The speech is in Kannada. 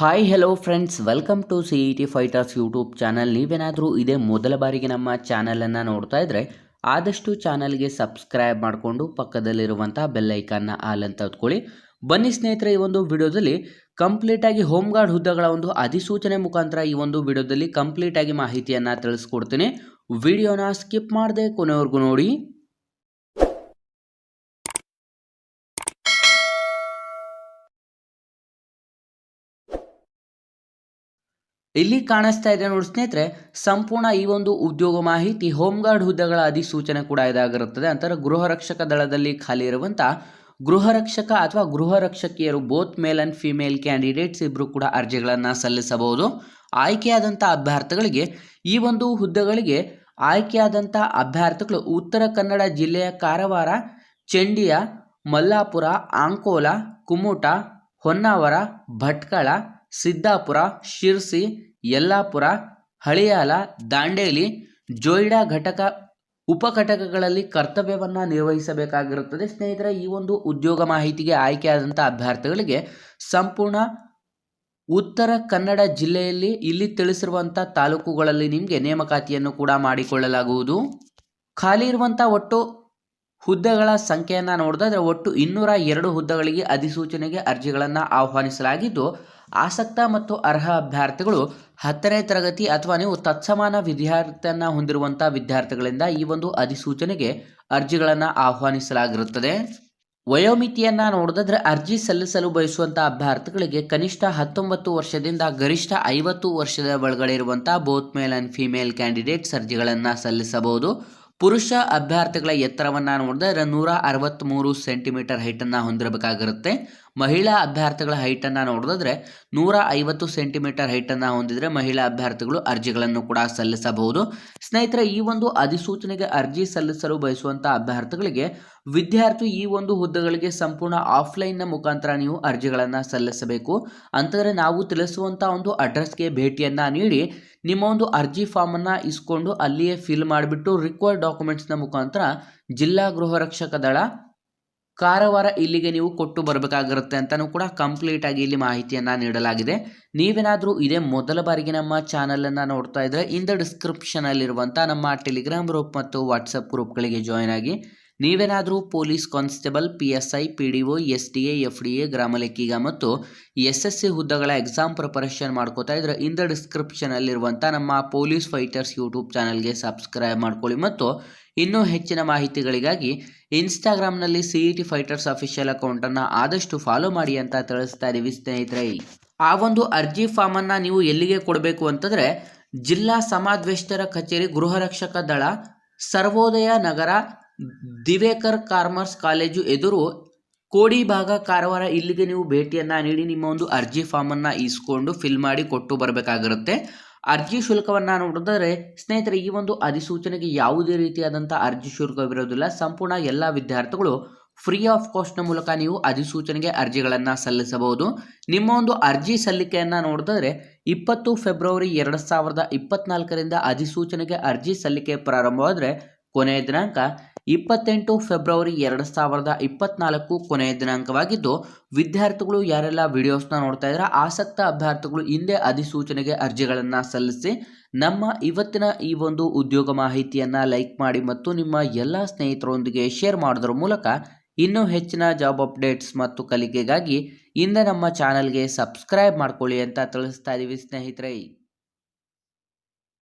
Hi hello friends welcome to C E T fighters YouTube channel ನೀವೇನಾದರೂ ಇದೇ ಮೊದಲ ಬಾರಿಗೆ ನಮ್ಮ ಚಾನಲನ್ನು ನೋಡ್ತಾ ಇದ್ದರೆ ಆದಷ್ಟು ಚಾನಲ್ಗೆ ಸಬ್ಸ್ಕ್ರೈಬ್ ಮಾಡಿಕೊಂಡು ಪಕ್ಕದಲ್ಲಿರುವಂಥ ಬೆಲ್ಲೈಕನ್ನ ಆಲ್ ಅಂತ ಹೊತ್ಕೊಳ್ಳಿ. ಬನ್ನಿ ಸ್ನೇಹಿತರೆ, ಈ ಒಂದು ವಿಡಿಯೋದಲ್ಲಿ ಕಂಪ್ಲೀಟಾಗಿ ಹೋಮ್ ಗಾರ್ಡ್ ಹುದ್ದೆಗಳ ಒಂದು ಅಧಿಸೂಚನೆ ಮುಖಾಂತರ ಈ ಒಂದು ವಿಡಿಯೋದಲ್ಲಿ ಕಂಪ್ಲೀಟಾಗಿ ಮಾಹಿತಿಯನ್ನು ತಿಳಿಸ್ಕೊಡ್ತೀನಿ. ವಿಡಿಯೋನ ಸ್ಕಿಪ್ ಮಾಡದೆ ಕೊನೆವರೆಗೂ ನೋಡಿ. ಇಲ್ಲಿ ಕಾಣಿಸ್ತಾ ಇದೆ ನೋಡಿ ಸ್ನೇಹಿತರೆ, ಸಂಪೂರ್ಣ ಈ ಒಂದು ಉದ್ಯೋಗ ಮಾಹಿತಿ ಹೋಮ್ಗಾರ್ಡ್ ಹುದ್ದೆಗಳ ಅಧಿಸೂಚನೆ ಕೂಡ ಇದಾಗಿರುತ್ತದೆ. ಅಂತಾರೆ ಗೃಹ ರಕ್ಷಕ ದಳದಲ್ಲಿ ಖಾಲಿ ಇರುವಂಥ ಗೃಹ ರಕ್ಷಕ ಅಥವಾ ಗೃಹ ರಕ್ಷಕಿಯರು both male and female candidates ಇಬ್ಬರು ಕೂಡ ಅರ್ಜಿಗಳನ್ನು ಸಲ್ಲಿಸಬಹುದು. ಆಯ್ಕೆಯಾದಂಥ ಅಭ್ಯರ್ಥಿಗಳಿಗೆ ಈ ಒಂದು ಹುದ್ದೆಗಳಿಗೆ ಆಯ್ಕೆಯಾದಂಥ ಅಭ್ಯರ್ಥಿಗಳು ಉತ್ತರ ಕನ್ನಡ ಜಿಲ್ಲೆಯ ಕಾರವಾರ, ಚಂಡಿಯ, ಮಲ್ಲಾಪುರ ಆಂಕೋಲ ಕುಮುಟ, ಹೊನ್ನಾವರ, ಭಟ್ಕಳ ಸಿದ್ದಾಪುರ, ಶಿರ್ಸಿ, ಯಲ್ಲಾಪುರ ಹಳಿಯಾಲ ದಾಂಡೇಲಿ, ಜೋಯಿಡಾ ಘಟಕ ಉಪಘಟಕಗಳಲ್ಲಿ ಕರ್ತವ್ಯವನ್ನು ನಿರ್ವಹಿಸಬೇಕಾಗಿರುತ್ತದೆ. ಸ್ನೇಹಿತರೆ, ಈ ಒಂದು ಉದ್ಯೋಗ ಮಾಹಿತಿಗೆ ಆಯ್ಕೆಯಾದಂಥ ಅಭ್ಯರ್ಥಿಗಳಿಗೆ ಸಂಪೂರ್ಣ ಉತ್ತರ ಕನ್ನಡ ಜಿಲ್ಲೆಯಲ್ಲಿ ಇಲ್ಲಿ ತಿಳಿಸಿರುವಂಥ ತಾಲೂಕುಗಳಲ್ಲಿ ನಿಮಗೆ ನೇಮಕಾತಿಯನ್ನು ಕೂಡ ಮಾಡಿಕೊಳ್ಳಲಾಗುವುದು. ಖಾಲಿ ಇರುವಂಥ ಒಟ್ಟು ಹುದ್ದೆಗಳ ಸಂಖ್ಯೆಯನ್ನು ನೋಡಿದ್ರೆ ಒಟ್ಟು ಇನ್ನೂರ ಎರಡು ಹುದ್ದೆಗಳಿಗೆ ಅಧಿಸೂಚನೆಗೆ ಅರ್ಜಿಗಳನ್ನು ಆಹ್ವಾನಿಸಲಾಗಿದ್ದು ಆಸಕ್ತ ಮತ್ತು ಅರ್ಹ ಅಭ್ಯರ್ಥಿಗಳು ಹತ್ತನೇ ತರಗತಿ ಅಥವಾ ನೀವು ತತ್ಸಮಾನ ವಿದ್ಯಾರ್ಥಿಯನ್ನು ಹೊಂದಿರುವಂಥ ವಿದ್ಯಾರ್ಥಿಗಳಿಂದ ಈ ಒಂದು ಅಧಿಸೂಚನೆಗೆ ಅರ್ಜಿಗಳನ್ನು ಆಹ್ವಾನಿಸಲಾಗಿರುತ್ತದೆ. ವಯೋಮಿತಿಯನ್ನು ನೋಡಿದ್ರೆ ಅರ್ಜಿ ಸಲ್ಲಿಸಲು ಬಯಸುವಂಥ ಅಭ್ಯರ್ಥಿಗಳಿಗೆ ಕನಿಷ್ಠ ಹತ್ತೊಂಬತ್ತು ವರ್ಷದಿಂದ ಗರಿಷ್ಠ ಐವತ್ತು ವರ್ಷದ ಒಳಗಡೆ ಇರುವಂಥ both male and female candidates ಅರ್ಜಿಗಳನ್ನು ಸಲ್ಲಿಸಬಹುದು. ಪುರುಷ ಅಭ್ಯರ್ಥಿಗಳ ಎತ್ತರವನ್ನು ನೋಡಿದ್ರೆ ನೂರ ಅರವತ್ತ್ಮೂರು ಸೆಂಟಿಮೀಟರ್ ಹೈಟನ್ನು ಹೊಂದಿರಬೇಕಾಗಿರುತ್ತೆ. ಮಹಿಳಾ ಅಭ್ಯರ್ಥಿಗಳ ಹೈಟನ್ನು ನೋಡಿದ್ರೆ ನೂರ ಐವತ್ತು ಸೆಂಟಿಮೀಟರ್ ಹೈಟನ್ನು ಹೊಂದಿದ್ರೆ ಮಹಿಳಾ ಅಭ್ಯರ್ಥಿಗಳು ಅರ್ಜಿಗಳನ್ನು ಕೂಡ ಸಲ್ಲಿಸಬಹುದು. ಸ್ನೇಹಿತರೆ, ಈ ಒಂದು ಅಧಿಸೂಚನೆಗೆ ಅರ್ಜಿ ಸಲ್ಲಿಸಲು ಬಯಸುವಂಥ ಅಭ್ಯರ್ಥಿಗಳಿಗೆ ವಿದ್ಯಾರ್ಥಿ ಈ ಒಂದು ಹುದ್ದೆಗಳಿಗೆ ಸಂಪೂರ್ಣ ಆಫ್ಲೈನ್ನ ಮುಖಾಂತರ ನೀವು ಅರ್ಜಿಗಳನ್ನು ಸಲ್ಲಿಸಬೇಕು. ಅಂತಂದರೆ ನಾವು ತಿಳಿಸುವಂಥ ಒಂದು ಅಡ್ರೆಸ್ಗೆ ಭೇಟಿಯನ್ನು ನೀಡಿ ನಿಮ್ಮ ಒಂದು ಅರ್ಜಿ ಫಾರ್ಮನ್ನು ಇಸ್ಕೊಂಡು ಅಲ್ಲಿಯೇ ಫಿಲ್ ಮಾಡಿಬಿಟ್ಟು ರಿಕ್ವೈರ್ಡ್ ಡಾಕ್ಯುಮೆಂಟ್ಸ್ನ ಮುಖಾಂತರ ಜಿಲ್ಲಾ ಗೃಹ ರಕ್ಷಕ ದಳ ಕಾರವಾರ ಇಲ್ಲಿಗೆ ನೀವು ಕೊಟ್ಟು ಬರಬೇಕಾಗಿರುತ್ತೆ ಅಂತಲೂ ಕೂಡ ಕಂಪ್ಲೀಟಾಗಿ ಇಲ್ಲಿ ಮಾಹಿತಿಯನ್ನು ನೀಡಲಾಗಿದೆ. ನೀವೇನಾದರೂ ಇದೇ ಮೊದಲ ಬಾರಿಗೆ ನಮ್ಮ ಚಾನಲನ್ನು ನೋಡ್ತಾ ಇದ್ದರೆ ಇಂದ ಡಿಸ್ಕ್ರಿಪ್ಷನಲ್ಲಿರುವಂಥ ನಮ್ಮ ಟೆಲಿಗ್ರಾಮ್ ಗ್ರೂಪ್ ಮತ್ತು ವಾಟ್ಸಪ್ ಗ್ರೂಪ್ಗಳಿಗೆ ಜಾಯ್ನ್ ಆಗಿ ನೀವೇನಾದರೂ police constable, P S I, P D O, S D A, F D A, ಗ್ರಾಮ ಲೆಕ್ಕಿಗ ಮತ್ತು ಎಸ್ ಎಸ್ ಸಿ ಹುದ್ದೆಗಳ ಎಕ್ಸಾಮ್ ಪ್ರಿಪರೇಷನ್ ಮಾಡ್ಕೋತಾ ಇದ್ರೆ ಇಂದ ಡಿಸ್ಕ್ರಿಪ್ಷನಲ್ಲಿರುವಂಥ ನಮ್ಮ ಪೊಲೀಸ್ ಫೈಟರ್ಸ್ ಯೂಟ್ಯೂಬ್ ಚಾನಲ್ಗೆ ಸಬ್ಸ್ಕ್ರೈಬ್ ಮಾಡ್ಕೊಳ್ಳಿ ಮತ್ತು ಇನ್ನೂ ಹೆಚ್ಚಿನ ಮಾಹಿತಿಗಳಿಗಾಗಿ ಇನ್ಸ್ಟಾಗ್ರಾಮ್ನಲ್ಲಿ C E T fighters official ಅಕೌಂಟನ್ನು ಆದಷ್ಟು ಫಾಲೋ ಮಾಡಿ ಅಂತ ತಿಳಿಸ್ತಾ ಇದ್ದೀವಿ ಸ್ನೇಹಿತರೆ. ಆ ಒಂದು ಅರ್ಜಿ ಫಾರ್ಮನ್ನು ನೀವು ಎಲ್ಲಿಗೆ ಕೊಡಬೇಕು ಅಂತಂದರೆ ಜಿಲ್ಲಾ ಸಮಾದ್ವೇಷ್ಟರ ಕಚೇರಿ ಗೃಹ ರಕ್ಷಕ ದಳ, ಸರ್ವೋದಯ ನಗರ ದಿವೇಕರ್ ಕಾರ್ಮರ್ಸ್ ಕಾಲೇಜು ಎದುರು ಕೋಡಿ ಭಾಗ ಕಾರವಾರ ಇಲ್ಲಿಗೆ ನೀವು ಭೇಟಿಯನ್ನು ನೀಡಿ ನಿಮ್ಮ ಒಂದು ಅರ್ಜಿ ಫಾರ್ಮನ್ನು ಇಸ್ಕೊಂಡು ಫಿಲ್ ಮಾಡಿ ಕೊಟ್ಟು ಬರಬೇಕಾಗಿರುತ್ತೆ. ಅರ್ಜಿ ಶುಲ್ಕವನ್ನು ನೋಡಿದರೆ ಸ್ನೇಹಿತರೆ, ಈ ಒಂದು ಅಧಿಸೂಚನೆಗೆ ಯಾವುದೇ ರೀತಿಯಾದಂಥ ಅರ್ಜಿ ಶುಲ್ಕವಿರೋದಿಲ್ಲ ಸಂಪೂರ್ಣ ಎಲ್ಲ ವಿದ್ಯಾರ್ಥಿಗಳು ಫ್ರೀ ಆಫ್ ಕಾಸ್ಟ್ನ ಮೂಲಕ ನೀವು ಅಧಿಸೂಚನೆಗೆ ಅರ್ಜಿಗಳನ್ನು ಸಲ್ಲಿಸಬಹುದು. ನಿಮ್ಮ ಒಂದು ಅರ್ಜಿ ಸಲ್ಲಿಕೆಯನ್ನು ನೋಡಿದ್ರೆ ಇಪ್ಪತ್ತು ಫೆಬ್ರವರಿ ಎರಡು ಸಾವಿರದ ಇಪ್ಪತ್ನಾಲ್ಕರಿಂದ ಅಧಿಸೂಚನೆಗೆ ಅರ್ಜಿ ಸಲ್ಲಿಕೆ ಪ್ರಾರಂಭವಾದರೆ ಕೊನೆಯ ದಿನಾಂಕ ಇಪ್ಪತ್ತೆಂಟು ಫೆಬ್ರವರಿ ಎರಡು ಸಾವಿರದ ಇಪ್ಪತ್ನಾಲ್ಕು ಕೊನೆಯ ದಿನಾಂಕವಾಗಿದ್ದು, ವಿದ್ಯಾರ್ಥಿಗಳು ಯಾರೆಲ್ಲ ವಿಡಿಯೋಸ್ನ ನೋಡ್ತಾ ಇದ್ದಾರೆ, ಆಸಕ್ತ ಅಭ್ಯರ್ಥಿಗಳು ಹಿಂದೆ ಅಧಿಸೂಚನೆಗೆ ಅರ್ಜಿಗಳನ್ನು ಸಲ್ಲಿಸಿ, ನಮ್ಮ ಇವತ್ತಿನ ಈ ಒಂದು ಉದ್ಯೋಗ ಮಾಹಿತಿಯನ್ನು ಲೈಕ್ ಮಾಡಿ ಮತ್ತು ನಿಮ್ಮ ಎಲ್ಲ ಸ್ನೇಹಿತರೊಂದಿಗೆ ಶೇರ್ ಮಾಡೋದ್ರ ಮೂಲಕ ಇನ್ನೂ ಹೆಚ್ಚಿನ ಜಾಬ್ ಅಪ್ಡೇಟ್ಸ್ ಮತ್ತು ಕಲಿಕೆಗಾಗಿ ಹಿಂದೆ ನಮ್ಮ ಚಾನಲ್ಗೆ ಸಬ್ಸ್ಕ್ರೈಬ್ ಮಾಡ್ಕೊಳ್ಳಿ ಅಂತ ತಿಳಿಸ್ತಾ ಇದ್ದೀವಿ ಸ್ನೇಹಿತರೆ.